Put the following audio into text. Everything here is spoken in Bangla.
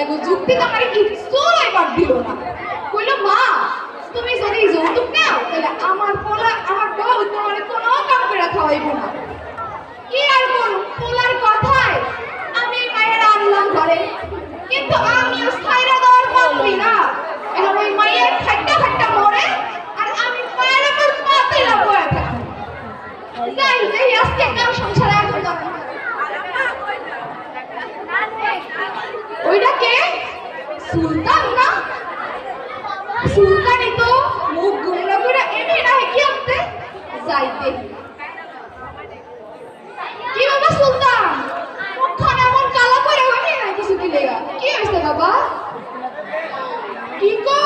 এগো যুক্তি তো আমার কিচ্ছু এবার দিল না। কইলো, মা, তুমি যদি যৌতুক নাও, তাহলে আমার পোলা, আমার বউ তোমার কোনো কাম করে খাওয়াইব না। কি আর করব পোলার কথায় আমি মায়ের আনলাম ঘরে। কিন্তু আমিও ছাইরা দেওয়ার পারবি না। এখন ওই মায়ের খাট্টা খাট্টা মরে, আর আমি মায়ের উপর না, পড়ে থাকি। যাই যাই, আজকে কার সংসারে এখন দরকার সুলতান না সুলতানি তো, মুখ গুমলা করে এনে রাহে কি আনতে। যাইতে। কি বাবা সুলতান? মুখখান এমন কালা করে হইনি না কিছু কি লেগা কি হইছে বাবা? কি কর